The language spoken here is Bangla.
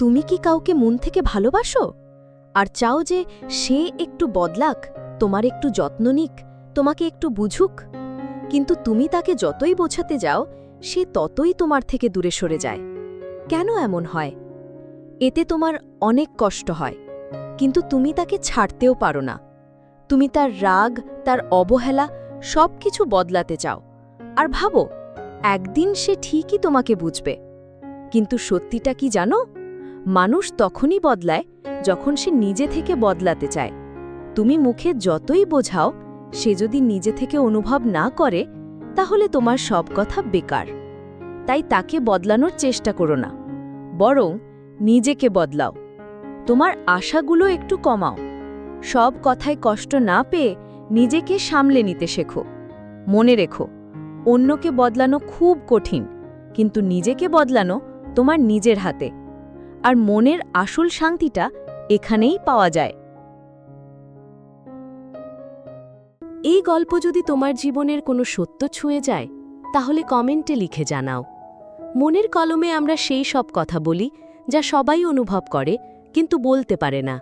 তুমি কি কাউকে মন থেকে ভালোবাসো? আর চাও যে সে একটু বদলাক, তোমার একটু যত্ন নিক, তোমাকে একটু বুঝুক। কিন্তু তুমি তাকে যতই বোঝাতে যাও, সে ততই তোমার থেকে দূরে সরে যায়। কেন এমন হয়? এতে তোমার অনেক কষ্ট হয়, কিন্তু তুমি তাকে ছাড়তেও পারো না। তুমি তার রাগ, তার অবহেলা সব কিছু বদলাতে চাও। আর ভাবো, একদিন সে ঠিকই তোমাকে বুঝবে। কিন্তু সত্যিটা কি জানো? মানুষ তখনই বদলায় যখন সে নিজে থেকে বদলাতে চায়। তুমি মুখে যতই বোঝাও, সে যদি নিজে থেকে অনুভব না করে, তাহলে তোমার সব কথা বেকার। তাই তাকে বদলানোর চেষ্টা করো না, বরং নিজেকে বদলাও। তোমার আশাগুলো একটু কমাও। সব কথায় কষ্ট না পেয়ে নিজেকে সামলে নিতে শেখো। মনে রেখো, অন্যকে বদলানো খুব কঠিন, কিন্তু নিজেকে বদলানো তোমার নিজের হাতে। আর মনের আসল শান্তিটা এখানেই পাওয়া যায়। এই গল্প যদি তোমার জীবনের কোনো সত্য ছুঁয়ে যায়, তাহলে কমেন্টে লিখে জানাও। মনের কলমে আমরা সেই সব কথা বলি, যা সবাই অনুভব করে, কিন্তু বলতে পারে না।